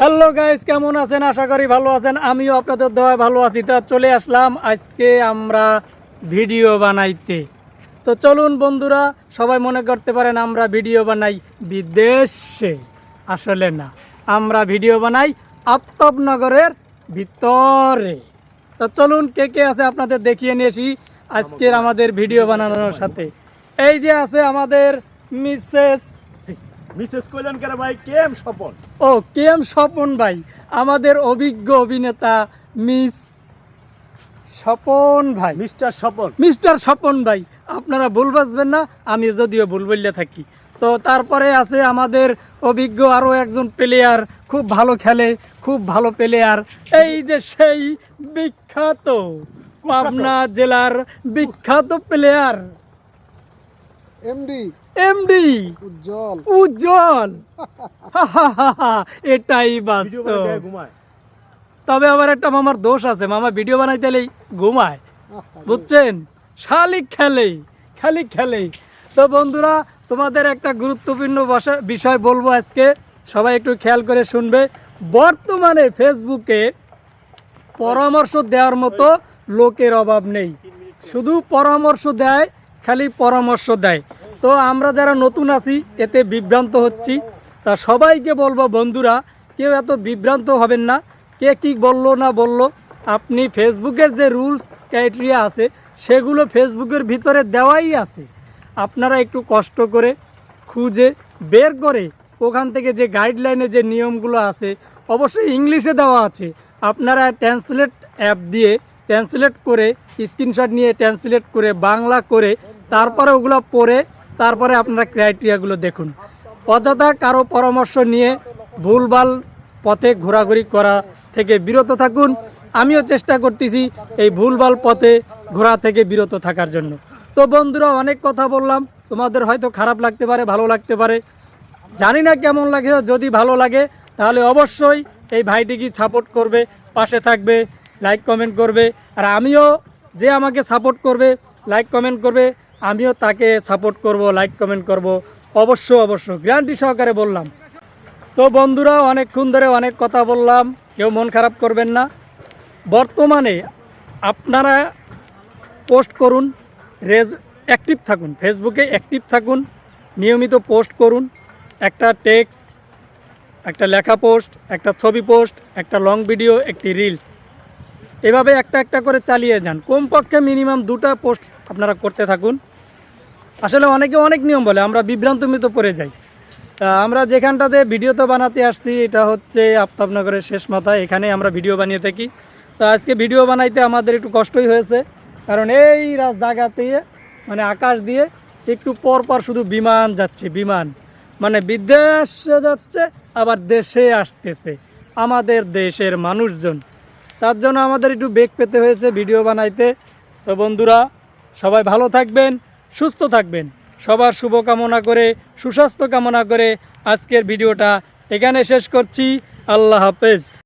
Hello guys, কেমন আছেন? আশা করি ভালো আছেন। আমিও আপনাদের দোয়ায় ভালো আছি। তা চলে আসলাম আজকে আমরা ভিডিও বানাইতে। তো চলুন বন্ধুরা, সবাই মনে করতে পারেন আমরা ভিডিও বানাই বিদেশে। আসলে না, আমরা ভিডিও বানাই আফতাবনগরের ভিতরে। তো চলুন কে কে আছে আপনাদের দেখিয়ে নিয়েছি আজকের আমাদের ভিডিও বানানোর সাথে। এই যে আছে আমাদের মিসেস মিসেস কল্যাণকার ভাই কেম স্বপন? ও কে এম স্বপন ভাই আমাদের অভিজ্ঞ অভিনেতা মিস স্বপন ভাই। মিস্টার স্বপন। মিস্টার স্বপন ভাই আপনারা ভুল বাসবেন না আমি যদিও ভুল বললে থাকি। তো তারপরে আছে আমাদের অভিজ্ঞ আরও একজন প্লেয়ার খুব ভালো খেলে খুব ভালো প্লেয়ার এই যে সেই বিখ্যাত পাবনা জেলার বিখ্যাত player MD MD Ujjwal. Ujjwal. এটাই বাস্তব। তবে আবার একটা মামার দোষ আছে। মামা ভিডিও বানাইতে এলেই ঘুমায় বুঝছেন? শালিক খেলে খালি খেলে। তো বন্ধুরা তোমাদের একটা গুরুত্বপূর্ণ বিষয় বলব আজকে। সবাই একটু খেয়াল করে শুনবে। বর্তমানে ফেসবুকে পরামর্শ দেওয়ার মতো লোকের অভাব নেই। শুধু পরামর্শ দেয় খালি পরামর্শ দেয়। তো আমরা যারা নতুন আছি, এতে বিভ্রান্ত হচ্ছি। তা সবাইকে বলব, বন্ধুরা, কেউ এত বিভ্রান্ত হবেন না। কে কি বলল না বলল, আপনি ফেসবুকের যে রুলস, ক্রাইটেরিয়া আছে, সেগুলো ফেসবুকের ভিতরে দেওয়াই আছে। আপনারা একটু কষ্ট করে খুঁজে বের করে ওখান থেকে যে গাইডলাইনে যে নিয়মগুলো আছে, অবশ্যই ইংলিশে দেওয়া আছে। আপনারা ট্রান্সলেট অ্যাপ দিয়ে ট্রান্সলেট করে স্ক্রিনশট নিয়ে ট্রান্সলেট করে, বাংলা করে, তারপরে ওগুলো পড়ে, তারপরে আপনারা ক্রাইটেরিয়াগুলো দেখুন। অযথা কারও পরামর্শ নিয়ে ভুলভাল পথে ঘোরাঘুরি করা থেকে বিরত থাকুন। আমিও চেষ্টা করতেছি এই ভুলভাল পথে ঘোরা থেকে বিরত থাকার জন্য। তো বন্ধুরা, অনেক কথা বললাম। তোমাদের হয়তো খারাপ লাগতে পারে, ভালো লাগতে পারে। জানি না কেমন লাগে, যদি ভালো লাগে, তাহলে অবশ্যই এই ভাইটিকে সাপোর্ট করবে, পাশে থাকবে। লাইক কমেন্ট করবে। আর আমিও যে আমাকে সাপোর্ট করবে লাইক কমেন্ট করবে, আমিও তাকে সাপোর্ট করব লাইক কমেন্ট করব। অবশ্য অবশ্য গ্যারান্টি সহকারে বললাম। তো বন্ধুরা, অনেকক্ষণ ধরে অনেক কথা বললাম, কেউ মন খারাপ করবেন না। বর্তমানে আপনারা পোস্ট করুন, রেজ অ্যাক্টিভ থাকুন ফেসবুকে অ্যাক্টিভ থাকুন, নিয়মিত পোস্ট করুন। একটা টেক্স একটা লেখা পোস্ট একটা ছবি পোস্ট একটা লং ভিডিও একটি রিলস এভাবে একটা একটা করে চালিয়ে যান। কমপক্ষে মিনিমাম দুটা পোস্ট আপনারা করতে থাকুন। আসলে অনেকে অনেক নিয়ম বলে, আমরা বিভ্রান্তমিত পড়ে যাই। আমরা যেখানটাতে ভিডিও তো বানাতে আসছি, এটা হচ্ছে আফতাবনগরের শেষ মাথা, এখানে আমরা ভিডিও বানিয়ে থাকি। তো আজকে ভিডিও বানাইতে আমাদের একটু কষ্টই হয়েছে, কারণ এই রাজ জায়গাতে মানে আকাশ দিয়ে একটু পর পর শুধু বিমান যাচ্ছে, বিমান। মানে বিদেশে যাচ্ছে, আবার দেশে আসতেছে। আমাদের দেশের মানুষজন। তার জন্য আমাদের একটু বেগ পেতে হয়েছে ভিডিও বানাইতে। তো বন্ধুরা, সবাই ভালো থাকবেন, সুস্থ থাকবেন। সবার শুভকামনা করে, সুস্বাস্থ্য কামনা করে আজকের ভিডিওটা এখানে শেষ করছি। আল্লাহ হাফেজ।